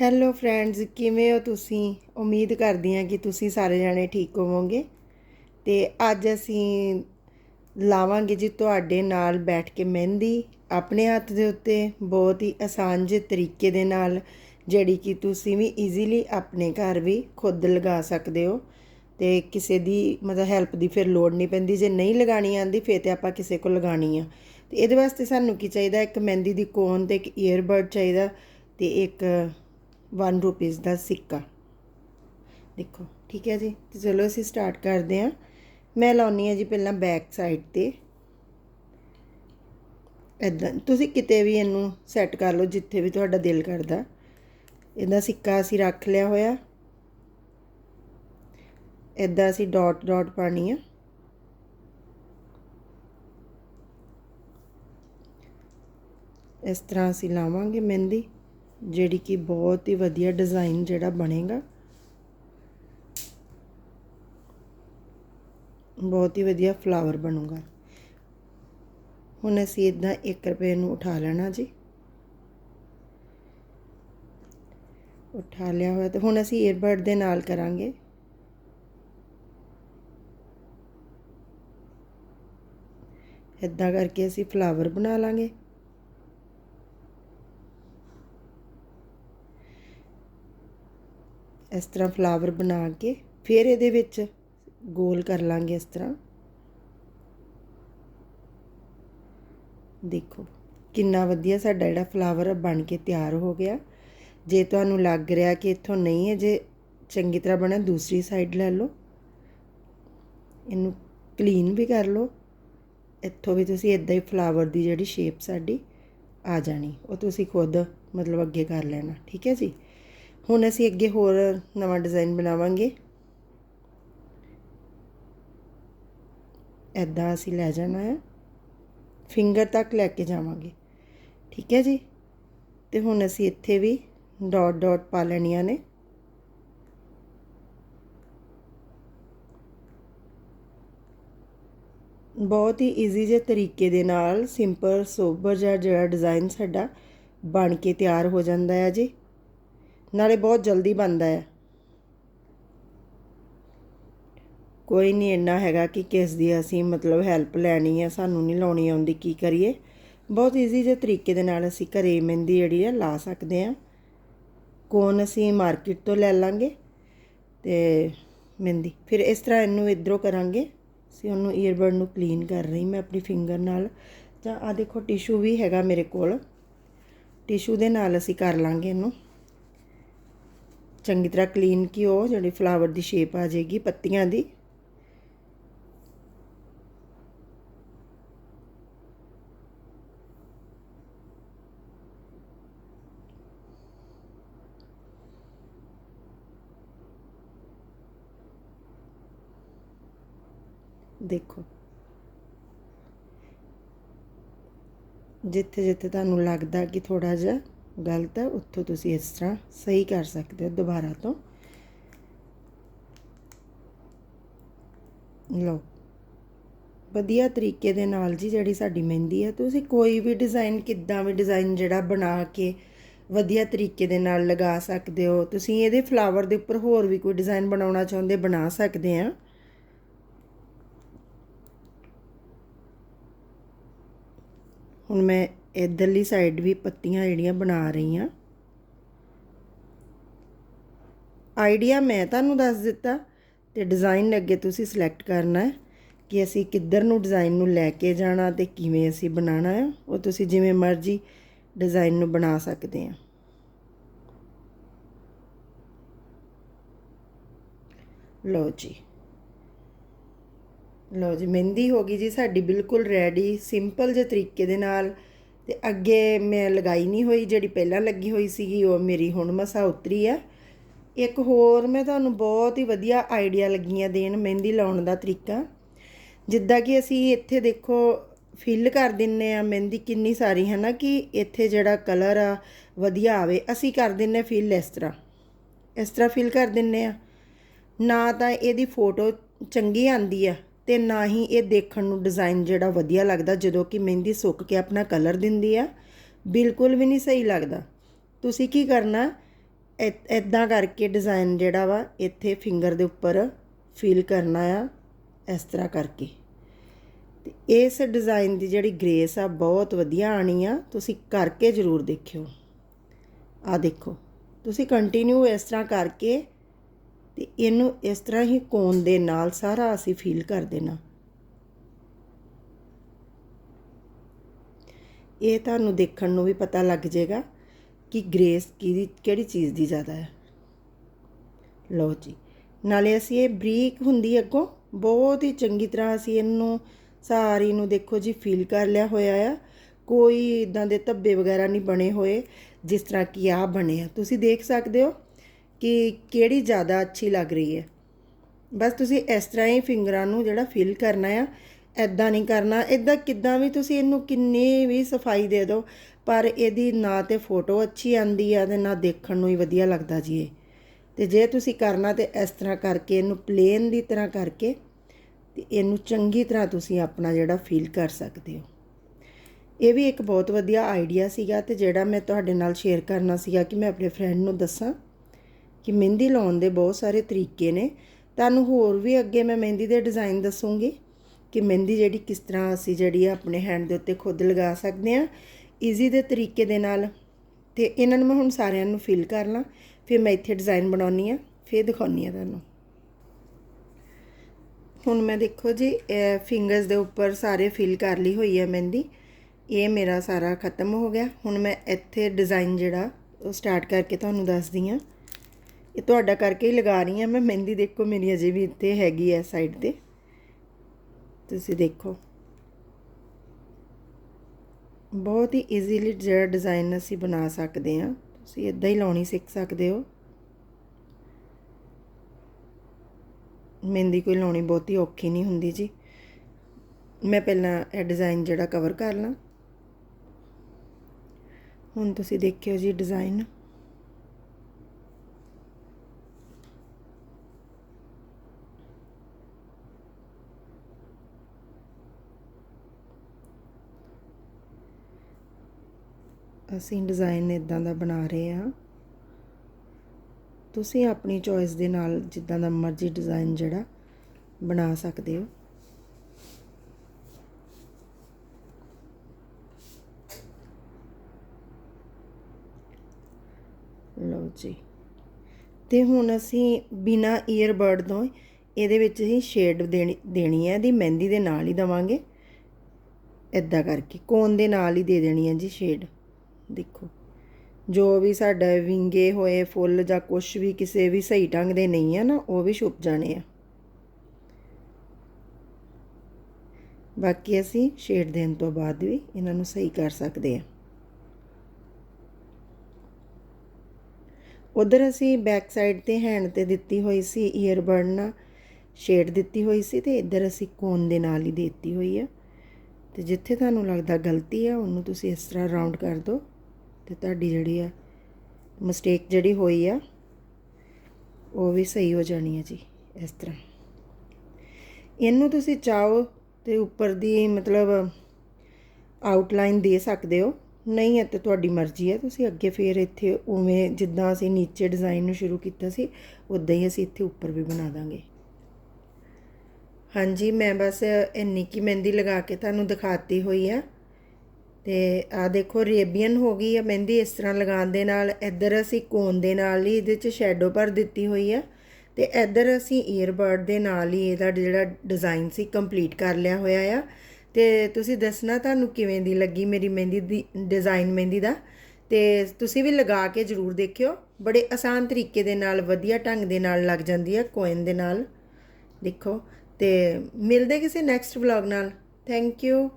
Hello friends ਕਿਵੇਂ ਹੋ ਤੁਸੀਂ? ਉਮੀਦ ਕਰਦੀ ਹਾਂ ਕਿ ਤੁਸੀਂ ਸਾਰੇ ਜਾਣੇ ਠੀਕ ਹੋਵੋਗੇ। ਤੇ ਅੱਜ ਅਸੀਂ ਲਾਵਾਂਗੇ ਜੀ ਤੁਹਾਡੇ ਨਾਲ ਬੈਠ ਕੇ ਮਹਿੰਦੀ। ਆਪਣੇ ਹੱਥ ਦੇ ਉੱਤੇ ਬਹੁਤ ਹੀ ਆਸਾਨ ਜਿਹੇ ਤਰੀਕੇ ਦੇ ਨਾਲ, ਜਿਹੜੀ ਕਿ ਤੁਸੀਂ ਵੀ ਈਜ਼ੀਲੀ ਆਪਣੇ ਘਰ ਵੀ ਖੁਦ ਲਗਾ ਸਕਦੇ ਹੋ। ਤੇ ਕਿਸੇ ਦੀ ਮਤਲਬ ਹੈਲਪ ਦੀ ਫਿਰ ਲੋੜ ਨਹੀਂ ਪੈਂਦੀ। ਜੇ ਨਹੀਂ ਲਗਾਣੀ ਆਂਦੀ ਫਿਰ ਤੇ ਆਪਾਂ ਕਿਸੇ ਕੋਲ ਲਗਾਣੀ ਆ। ਤੇ ਇਹਦੇ ਵਾਸਤੇ ਸਾਨੂੰ ਕੀ ਚਾਹੀਦਾ? ਇੱਕ ਮਹਿੰਦੀ ਦੀ ਕੋਨ ਤੇ ਇੱਕ ਈਅਰਬਡ ਚਾਹੀਦਾ ਤੇ ਇੱਕ 1 ਰੁਪੀਸ ਦਾ ਸਿੱਕਾ। ਦੇਖੋ, ਠੀਕ ਹੈ ਜੀ? ਤੇ ਚਲੋ ਅਸੀਂ ਸਟਾਰਟ ਕਰਦੇ ਹਾਂ। ਮੈਂ ਲਾਉਣੀ ਆ ਜੀ ਪਹਿਲਾਂ ਬੈਕ ਸਾਈਡ ਤੇ। ਇਦਾਂ ਤੁਸੀਂ ਕਿਤੇ ਵੀ ਇਹਨੂੰ ਸੈੱਟ ਕਰ ਲਓ, ਜਿੱਥੇ ਵੀ ਤੁਹਾਡਾ ਦਿਲ ਕਰਦਾ। ਇਹਦਾ ਸਿੱਕਾ ਅਸੀਂ ਰੱਖ ਲਿਆ ਹੋਇਆ। ਇਦਾਂ ਅਸੀਂ ਡਾਟ ਡਾਟ ਪਾਣੀ ਆ। ਇਸ ਤਰ੍ਹਾਂ ਅਸੀਂ ਲਾਵਾਂਗੇ ਮਹਿੰਦੀ। ਜਿਹੜੀ ਕਿ ਬਹੁਤ ਹੀ ਵਧੀਆ ਡਿਜ਼ਾਈਨ ਜਿਹੜਾ ਬਣੇਗਾ। ਬਹੁਤ ਹੀ ਵਧੀਆ ਫਲਾਵਰ ਬਣੂਗਾ। ਹੁਣ ਅਸੀਂ ਇਦਾਂ 1 ਰੁਪਏ ਨੂੰ ਉਠਾ ਲੈਣਾ ਜੀ। ਉਠਾ ਲਿਆ ਹੋਇਆ ਤੇ ਹੁਣ ਅਸੀਂ 에ਅਰਬਡ ਦੇ ਨਾਲ ਕਰਾਂਗੇ। ਇਦਾਂ ਕਰਕੇ ਅਸੀਂ ਫਲਾਵਰ ਬਣਾ ਲਾਂਗੇ। ਇਸ ਤਰ੍ਹਾਂ ਫਲਾਵਰ ਬਣਾ ਕੇ ਫਿਰ ਇਹਦੇ ਵਿੱਚ ਗੋਲ ਕਰ ਲਾਂਗੇ ਇਸ ਤਰ੍ਹਾਂ। ਦੇਖੋ ਕਿੰਨਾ ਵਧੀਆ ਸਾਡਾ ਜਿਹੜਾ ਫਲਾਵਰ ਬਣ ਕੇ ਤਿਆਰ ਹੋ ਗਿਆ। ਜੇ ਤੁਹਾਨੂੰ ਲੱਗ ਰਿਹਾ ਕਿ ਇੱਥੋਂ ਨਹੀਂ ਹੈ, ਜੇ ਚੰਗੀ ਤਰ੍ਹਾਂ ਬਣਾ, ਦੂਸਰੀ ਸਾਈਡ ਲੈ ਲਓ। ਇਹਨੂੰ ਕਲੀਨ ਵੀ ਕਰ ਲਓ। ਇੱਥੋਂ ਵੀ ਤੁਸੀਂ ਇਦਾਂ ਹੀ ਫਲਾਵਰ ਦੀ ਜਿਹੜੀ ਸ਼ੇਪ ਸਾਡੀ ਆ ਜਾਣੀ। ਉਹ ਤੁਸੀਂ ਖੁਦ ਮਤਲਬ ਅੱਗੇ ਕਰ ਲੈਣਾ। ਠੀਕ ਹੈ ਜੀ? ਹੁਣ ਅਸੀਂ ਅੱਗੇ ਹੋਰ ਨਵਾਂ ਡਿਜ਼ਾਈਨ ਬਣਾਵਾਂਗੇ। ਐਦਾਂ ਅਸੀਂ ਲੈ ਜਾਣਾ ਹੈ। ਫਿੰਗਰ ਤੱਕ ਲੈ ਕੇ ਜਾਵਾਂਗੇ। ਠੀਕ ਹੈ ਜੀ? ਤੇ ਹੁਣ ਅਸੀਂ ਇੱਥੇ ਵੀ ਡਾਟ ਡਾਟ ਪਾ ਲੈਣੀਆਂ ਨੇ। ਬਹੁਤ ਹੀ ਈਜ਼ੀ ਜਿਹੇ ਤਰੀਕੇ ਦੇ ਨਾਲ ਸਿੰਪਲ ਸੋਬਰ ਜਿਹਾ ਜਿਹੜਾ ਡਿਜ਼ਾਈਨ ਸਾਡਾ ਬਣ ਕੇ ਤਿਆਰ ਹੋ ਜਾਂਦਾ ਹੈ ਜੀ। ਨਾਲੇ ਬਹੁਤ ਜਲਦੀ ਬਣਦਾ ਹੈ। ਕੋਈ ਨਹੀਂ, ਇੰਨਾ ਹੈਗਾ ਕਿ ਕਿਸ ਦੀ ਅਸੀਂ ਮਤਲਬ ਹੈਲਪ ਲੈਣੀ ਹੈ, ਸਾਨੂੰ ਨਹੀਂ ਲਾਉਣੀ ਆਉਂਦੀ, ਕੀ ਕਰੀਏ? ਬਹੁਤ ਈਜ਼ੀ ਜਿਹੇ ਤਰੀਕੇ ਦੇ ਨਾਲ ਅਸੀਂ ਘਰੇ ਮਹਿੰਦੀ ਜਿਹੜੀ ਹੈ, ਲਾ ਸਕਦੇ ਹਾਂ। ਕੋਨ ਅਸੀਂ ਮਾਰਕੀਟ ਤੋਂ ਲੈ ਲਾਂਗੇ ਤੇ ਮਹਿੰਦੀ। ਫਿਰ ਇਸ ਤਰ੍ਹਾਂ ਇਹਨੂੰ ਇਧਰੋਂ ਕਰਾਂਗੇ। ਅਸੀਂ ਉਹਨੂੰ ਈਅਰਬਡ ਨੂੰ ਕਲੀਨ ਕਰ ਰਹੀ, ਮੈਂ ਆਪਣੀ ਫਿੰਗਰ ਨਾਲ। ਜਾਂ ਆ ਦੇਖੋ ਟਿਸ਼ੂ ਵੀ ਹੈਗਾ ਮੇਰੇ ਕੋਲ। ਟਿਸ਼ੂ ਦੇ ਨਾਲ ਅਸੀਂ ਕਰ ਲਾਂਗੇ ਇਹਨੂੰ। ਚੰਗੀ ਤਰ੍ਹਾਂ ਕਲੀਨ ਕੀ ਉਹ ਜਿਹੜੀ ਫਲਾਵਰ ਦੀ ਸ਼ੇਪ ਆ ਜਾਏਗੀ, ਪੱਤੀਆਂ ਦੀ। ਦੇਖੋ। ਜਿੱਥੇ ਜਿੱਥੇ ਤੁਹਾਨੂੰ ਲੱਗਦਾ ਕਿ ਥੋੜਾ ਜਿਹਾ ਗਲਤ ਹੈ, ਉੱਥੋਂ ਤੁਸੀਂ ਇਸ ਤਰ੍ਹਾਂ ਸਹੀ ਕਰ ਸਕਦੇ ਹੋ, ਦੁਬਾਰਾ ਤੋਂ। ਲਓ। ਵਧੀਆ ਤਰੀਕੇ ਦੇ ਨਾਲ ਜੀ ਜਿਹੜੀ ਸਾਡੀ ਮਹਿੰਦੀ ਹੈ, ਤੁਸੀਂ ਕੋਈ ਵੀ ਡਿਜ਼ਾਈਨ, ਕਿੱਦਾਂ ਵੀ ਡਿਜ਼ਾਈਨ ਜਿਹੜਾ ਬਣਾ ਕੇ ਵਧੀਆ ਤਰੀਕੇ ਦੇ ਨਾਲ ਲਗਾ ਸਕਦੇ ਹੋ। ਤੁਸੀਂ ਇਹਦੇ ਫਲਾਵਰ ਦੇ ਉੱਪਰ ਹੋਰ ਵੀ ਕੋਈ ਡਿਜ਼ਾਈਨ ਬਣਾਉਣਾ ਚਾਹੁੰਦੇ, ਬਣਾ ਸਕਦੇ ਆ ਹੁਣ ਮੈਂ ਇਧਰਲੀ ਸਾਈਡ ਵੀ ਪੱਤੀਆਂ ਜਿਹੜੀਆਂ ਬਣਾ ਰਹੀ ਆ ਆਈਡੀਆ ਮੈਂ ਤੁਹਾਨੂੰ ਦੱਸ ਦਿੱਤਾ ਤੇ ਡਿਜ਼ਾਈਨ ਅੱਗੇ ਤੁਸੀਂ ਸਿਲੈਕਟ ਕਰਨਾ ਹੈ ਕਿ ਅਸੀਂ ਕਿੱਧਰ ਨੂੰ ਡਿਜ਼ਾਈਨ ਨੂੰ ਲੈ ਕੇ ਜਾਣਾ ਤੇ ਕਿਵੇਂ ਅਸੀਂ ਬਣਾਉਣਾ ਹੈ। ਉਹ ਤੁਸੀਂ ਜਿਵੇਂ ਮਰਜ਼ੀ ਡਿਜ਼ਾਈਨ ਨੂੰ ਬਣਾ ਸਕਦੇ ਆ ਲਓ ਜੀ। ਲਓ ਜੀ, ਮਹਿੰਦੀ ਹੋ ਗਈ ਜੀ ਸਾਡੀ, ਬਿਲਕੁਲ ਰੈਡੀ ਸਿੰਪਲ ਜਿਹੇ ਤਰੀਕੇ ਦੇ ਨਾਲ ਤੇ ਅੱਗੇ ਮੈਂ ਲਗਾਈ ਨਹੀਂ ਹੋਈ, ਜਿਹੜੀ ਪਹਿਲਾਂ ਲੱਗੀ ਹੋਈ ਸੀਗੀ, ਉਹ ਮੇਰੀ ਹੁਣ ਮਸਾ ਉਤਰੀ ਆ। ਇੱਕ ਹੋਰ ਮੈਂ ਤੁਹਾਨੂੰ ਬਹੁਤ ਹੀ ਵਧੀਆ ਆਈਡੀਆ ਲੱਗੀਆਂ ਦੇਣ ਮਹਿੰਦੀ ਲਾਉਣ ਦਾ ਤਰੀਕਾ। ਜਿੱਦਾਂ ਕਿ ਅਸੀਂ ਇੱਥੇ ਦੇਖੋ ਫਿਲ ਕਰ ਦਿੰਨੇ ਆ ਮਹਿੰਦੀ ਕਿੰਨੀ ਸਾਰੀ ਹੈ ਨਾ ਕਿ ਇੱਥੇ ਜਿਹੜਾ ਕਲਰ ਆ, ਵਧੀਆ ਆਵੇ। ਅਸੀਂ ਕਰ ਦਿੰਨੇ ਫਿਲ ਇਸ ਤਰ੍ਹਾਂ। ਇਸ ਤਰ੍ਹਾਂ ਫਿਲ ਕਰ ਦਿੰਨੇ ਆ। ਨਾ ਤਾਂ ਇਹਦੀ ਫੋਟੋ ਚੰਗੀ ਆਂਦੀ ਆ। ਤੇ ਨਾ ਹੀ ਇਹ ਦੇਖਣ ਨੂੰ ਡਿਜ਼ਾਈਨ ਜਿਹੜਾ ਵਧੀਆ ਲੱਗਦਾ, ਜਦੋਂ ਕਿ ਮਹਿੰਦੀ ਸੁੱਕ ਕੇ ਆਪਣਾ ਕਲਰ ਦਿੰਦੀ ਆ। ਬਿਲਕੁਲ ਵੀ ਨਹੀਂ ਸਹੀ ਲੱਗਦਾ। ਤੁਸੀਂ ਕੀ ਕਰਨਾ? ਇਦਾਂ ਕਰਕੇ ਡਿਜ਼ਾਈਨ ਜਿਹੜਾ ਵਾ, ਇੱਥੇ ਫਿੰਗਰ ਦੇ ਉੱਪਰ ਫੀਲ ਕਰਨਾ ਆ, ਇਸ ਤਰ੍ਹਾਂ ਕਰਕੇ। ਤੇ ਇਸ ਡਿਜ਼ਾਈਨ ਦੀ ਜਿਹੜੀ ਗ੍ਰੇਸ ਆ, ਬਹੁਤ ਵਧੀਆ ਆਣੀ ਆ। ਤੁਸੀਂ ਕਰਕੇ ਜ਼ਰੂਰ ਦੇਖਿਓ। ਆ ਦੇਖੋ। ਤੁਸੀਂ ਕੰਟੀਨਿਊ ਇਸ ਤਰ੍ਹਾਂ ਕਰਕੇ ਤੇ ਇਹਨੂੰ ਇਸ ਤਰ੍ਹਾਂ ਹੀ ਕੋਨ ਦੇ ਨਾਲ ਸਾਰਾ ਅਸੀਂ ਫੀਲ ਕਰ ਦੇਣਾ। ਇਹ ਤੁਹਾਨੂੰ ਦੇਖਣ ਨੂੰ ਵੀ ਪਤਾ ਲੱਗ ਜਾਏਗਾ ਕਿ ਗ੍ਰੇਸ ਕਿਹਦੀ, ਕਿਹੜੀ ਚੀਜ਼ ਦੀ ਜ਼ਿਆਦਾ ਹੈ। ਲਓ ਜੀ, ਨਾਲੇ ਅਸੀਂ ਇਹ ਬਰੀਕ ਹੁੰਦੀ ਅੱਗੋਂ ਬਹੁਤ ਹੀ ਚੰਗੀ ਤਰ੍ਹਾਂ ਅਸੀਂ ਇਹਨੂੰ ਸਾਰੀ ਨੂੰ ਦੇਖੋ ਜੀ ਫੀਲ ਕਰ ਲਿਆ ਹੋਇਆ ਆ। ਕੋਈ ਇਦਾਂ ਦੇ ਧੱਬੇ ਵਗੈਰਾ ਨਹੀਂ ਬਣੇ ਹੋਏ ਜਿਸ ਤਰ੍ਹਾਂ ਕਿ ਆ ਬਣੇ ਆ। ਤੁਸੀਂ ਦੇਖ ਸਕਦੇ ਹੋ ਕਿ ਕਿਹੜੀ ਜ਼ਿਆਦਾ ਅੱਛੀ ਲੱਗ ਰਹੀ ਹੈ। ਬਸ ਤੁਸੀਂ ਇਸ ਤਰ੍ਹਾਂ ਹੀ ਫਿੰਗਰਾਂ ਨੂੰ ਜਿਹੜਾ ਫਿਲ ਕਰਨਾ ਆ ਐਦਾਂ ਨਹੀਂ ਕਰਨਾ। ਇਦਾਂ ਕਿੱਦਾਂ ਵੀ ਤੁਸੀਂ ਇਹਨੂੰ ਕਿੰਨੀ ਵੀ ਸਫ਼ਾਈ ਦੇ ਦਿਓ, ਪਰ ਇਹਦੀ ਨਾ ਤੇ ਫੋਟੋ ਅੱਛੀ ਆਂਦੀ ਆ ਤੇ ਨਾ ਦੇਖਣ ਨੂੰ ਹੀ ਵਧੀਆ ਲੱਗਦਾ ਜੀ ਇਹ। ਤੇ ਜੇ ਤੁਸੀਂ ਕਰਨਾ ਤੇ ਇਸ ਤਰ੍ਹਾਂ ਕਰਕੇ, ਇਹਨੂੰ ਪਲੇਨ ਦੀ ਤਰ੍ਹਾਂ ਕਰਕੇ ਤੇ ਇਹਨੂੰ ਚੰਗੀ ਤਰ੍ਹਾਂ ਤੁਸੀਂ ਆਪਣਾ ਜਿਹੜਾ ਫੀਲ ਕਰ ਸਕਦੇ ਹੋ। ਇਹ ਵੀ ਇੱਕ ਬਹੁਤ ਵਧੀਆ ਆਈਡੀਆ ਸੀਗਾ ਤੇ ਜਿਹੜਾ ਮੈਂ ਤੁਹਾਡੇ ਨਾਲ ਸ਼ੇਅਰ ਕਰਨਾ ਸੀਗਾ ਕਿ ਮੈਂ ਆਪਣੇ ਫਰੈਂਡ ਨੂੰ ਦੱਸਾਂ। ਕਿ ਮਹਿੰਦੀ ਲਾਉਣ ਦੇ ਬਹੁਤ ਸਾਰੇ ਤਰੀਕੇ ਨੇ। ਤੁਹਾਨੂੰ ਹੋਰ ਵੀ ਅੱਗੇ ਮੈਂ ਮਹਿੰਦੀ ਦੇ ਡਿਜ਼ਾਈਨ ਦੱਸੂੰਗੀ ਕਿ ਮਹਿੰਦੀ ਜਿਹੜੀ ਕਿਸ ਤਰ੍ਹਾਂ ਅਸੀਂ ਜਿਹੜੀ ਆ ਆਪਣੇ ਹੈਂਡ ਦੇ ਉੱਤੇ ਖੁਦ ਲਗਾ ਸਕਦੇ ਆ ਈਜ਼ੀ ਦੇ ਤਰੀਕੇ ਦੇ ਨਾਲ। ਤੇ ਇਹਨਾਂ ਨੂੰ ਮੈਂ ਹੁਣ ਸਾਰਿਆਂ ਨੂੰ ਫਿਲ ਕਰ ਲਾਂ, ਫਿਰ ਮੈਂ ਇੱਥੇ ਡਿਜ਼ਾਈਨ ਬਣਾਉਣੀ ਆ, ਫਿਰ ਦਿਖਾਉਣੀ ਆ ਤੁਹਾਨੂੰ। ਹੁਣ ਮੈਂ ਦੇਖੋ ਜੀ ਫਿੰਗਰਸ ਦੇ ਉੱਪਰ ਸਾਰੇ ਫਿਲ ਕਰ ਲਈ ਹੋਈ ਹੈ ਮਹਿੰਦੀ। ਇਹ ਮੇਰਾ ਸਾਰਾ ਖਤਮ ਹੋ ਗਿਆ। ਹੁਣ ਮੈਂ ਇੱਥੇ ਡਿਜ਼ਾਈਨ ਜਿਹੜਾ ਉਹ ਸਟਾਰਟ ਕਰਕੇ ਤੁਹਾਨੂੰ ਦੱਸਦੀ ਆ ਇਹ ਤੁਹਾਡਾ ਕਰਕੇ ਹੀ ਲਗਾ ਰਹੀ ਹਾਂ ਮੈਂ, ਮਹਿੰਦੀ ਦੇਖੋ ਮੇਰੀ ਅਜੇ ਵੀ ਇੱਥੇ ਹੈਗੀ ਹੈ ਸਾਈਡ ਤੇ। ਤੁਸੀਂ ਦੇਖੋ। ਬਹੁਤ ਹੀ ਈਜ਼ੀਲੀ ਜਿਹੜਾ ਡਿਜ਼ਾਈਨ ਅਸੀਂ ਬਣਾ ਸਕਦੇ ਹਾਂ। ਤੁਸੀਂ ਇਦਾਂ ਹੀ ਲਾਉਣੀ ਸਿੱਖ ਸਕਦੇ ਹੋ। ਮਹਿੰਦੀ ਕੋਈ ਲਾਉਣੀ ਬਹੁਤੀ ਔਖੀ ਨਹੀਂ ਹੁੰਦੀ ਜੀ। ਮੈਂ ਪਹਿਲਾਂ ਇਹ ਡਿਜ਼ਾਈਨ ਜਿਹੜਾ ਕਵਰ ਕਰ ਲਾਂ। ਹੁਣ ਤੁਸੀਂ ਦੇਖਿਓ ਜੀ ਡਿਜ਼ਾਈਨ ਅਸੀਂ ਡਿਜ਼ਾਈਨ ਇਦਾਂ ਦਾ ਬਣਾ ਰਹੇ ਹਾਂ। ਤੁਸੀਂ ਆਪਣੀ ਚੋਇਸ ਦੇ ਨਾਲ ਜਿੱਦਾਂ ਦਾ ਮਰਜ਼ੀ ਡਿਜ਼ਾਈਨ ਜਿਹੜਾ ਬਣਾ ਸਕਦੇ ਹੋ। ਲਓ ਜੀ। ਤੇ ਹੁਣ ਅਸੀਂ ਬਿਨਾ ਈਅਰਬਡ ਤੋਂ ਇਹਦੇ ਵਿੱਚ ਹੀ ਸ਼ੇਡ ਦੇਣੀ ਦੇਣੀ ਹੈ, ਇਹਦੀ ਮਹਿੰਦੀ ਦੇ ਨਾਲ ਹੀ ਦਵਾਂਗੇ। ਇਦਾਂ ਕਰਕੇ ਕੋਨ ਦੇ ਨਾਲ ਹੀ ਦੇ ਦੇਣੀ ਹੈ ਜੀ ਸ਼ੇਡ ਦੇਖੋ। ਜੋ ਵੀ ਸਾਡਾ ਵਿੰਗੇ ਹੋਏ ਫੁੱਲ ਜਾਂ ਕੁਝ ਵੀ ਕਿਸੇ ਵੀ ਸਹੀ ਢੰਗ ਦੇ ਨਹੀਂ ਆ ਨਾ, ਉਹ ਵੀ ਛੁਪ ਜਾਣੇ ਆ। ਬਾਕੀ ਅਸੀਂ ਸ਼ੇਡ ਦੇਣ ਤੋਂ ਬਾਅਦ ਵੀ ਇਹਨਾਂ ਨੂੰ ਸਹੀ ਕਰ ਸਕਦੇ ਆ। ਉਧਰ ਅਸੀਂ ਬੈਕ ਸਾਈਡ ਤੇ ਹੈਂਡ ਤੇ ਦਿੱਤੀ ਹੋਈ ਸੀ ਈਅਰਬਡ ਨਾਲ ਸ਼ੇਡ ਦਿੱਤੀ ਹੋਈ ਸੀ ਤੇ ਇੱਧਰ ਅਸੀਂ ਕੋਨ ਦੇ ਨਾਲ ਹੀ ਦਿੱਤੀ ਹੋਈ ਆ। ਤੇ ਜਿੱਥੇ ਤੁਹਾਨੂੰ ਲੱਗਦਾ ਗਲਤੀ ਆ, ਉਹਨੂੰ ਤੁਸੀਂ ਇਸ ਤਰ੍ਹਾਂ ਰਾਉਂਡ ਕਰ ਦਿਓ। ਤੇ ਤੁਹਾਡੀ ਜਿਹੜੀ ਆ ਮਿਸਟੇਕ ਜਿਹੜੀ ਹੋਈ ਆ, ਉਹ ਵੀ ਸਹੀ ਹੋ ਜਾਣੀ ਹੈ ਜੀ, ਇਸ ਤਰ੍ਹਾਂ। ਇਹਨੂੰ ਤੁਸੀਂ ਚਾਹੋ ਤੇ ਉੱਪਰ ਦੀ ਮਤਲਬ ਆਊਟਲਾਈਨ ਦੇ ਸਕਦੇ ਹੋ। ਨਹੀਂ ਹੈ ਤੇ ਤੁਹਾਡੀ ਮਰਜ਼ੀ ਹੈ, ਤੁਸੀਂ ਅੱਗੇ ਫੇਰ ਇੱਥੇ ਉਵੇਂ ਜਿੱਦਾਂ ਅਸੀਂ ਨੀਚੇ ਡਿਜ਼ਾਈਨ ਨੂੰ ਸ਼ੁਰੂ ਕੀਤਾ ਸੀ ਉਦਾਂ ਹੀ ਅਸੀਂ ਇੱਥੇ ਉੱਪਰ ਵੀ ਬਣਾ ਦਾਂਗੇ। ਹਾਂਜੀ, ਮੈਂ ਬਸ ਇੰਨੀ ਕੀ ਮਹਿੰਦੀ ਲਗਾ ਕੇ ਤੁਹਾਨੂੰ ਦਿਖਾਤੀ ਹੋਈ ਆ। ਤੇ ਆ ਦੇਖੋ, ਰੇਬੀਅਨ ਹੋ ਗਈ ਆ ਮਹਿੰਦੀ, ਇਸ ਤਰ੍ਹਾਂ ਲਗਾਉਣ ਦੇ ਨਾਲ ਇੱਧਰ ਅਸੀਂ ਕੋਨ ਦੇ ਨਾਲ ਹੀ ਇਹਦੇ 'ਚ ਸ਼ੈਡੋ ਭਰ ਦਿੱਤੀ ਹੋਈ ਆ ਤੇ ਇੱਧਰ ਅਸੀਂ ਈਅਰਬਡ ਦੇ ਨਾਲ ਹੀ ਇਹਦਾ ਜਿਹੜਾ ਡਿਜ਼ਾਈਨ ਸੀ ਕੰਪਲੀਟ ਕਰ ਲਿਆ ਹੋਇਆ ਆ। ਤੇ ਤੁਸੀਂ ਦੱਸਣਾ ਤੁਹਾਨੂੰ ਕਿਵੇਂ ਦੀ ਲੱਗੀ ਮੇਰੀ ਮਹਿੰਦੀ ਦੀ ਡਿਜ਼ਾਈਨ ਮਹਿੰਦੀ ਦਾ? ਤੇ ਤੁਸੀਂ ਵੀ ਲਗਾ ਕੇ ਜ਼ਰੂਰ ਦੇਖਿਓ। ਬੜੇ ਆਸਾਨ ਤਰੀਕੇ ਦੇ ਨਾਲ, ਵਧੀਆ ਢੰਗ ਦੇ ਨਾਲ ਲੱਗ ਜਾਂਦੀ ਹੈ ਕੋਇਨ ਦੇ ਨਾਲ। ਦੇਖੋ ਤੇ ਮਿਲਦੇ ਕਿਸੇ ਨੈਕਸਟ ਵਲੌਗ ਨਾਲ। Thank you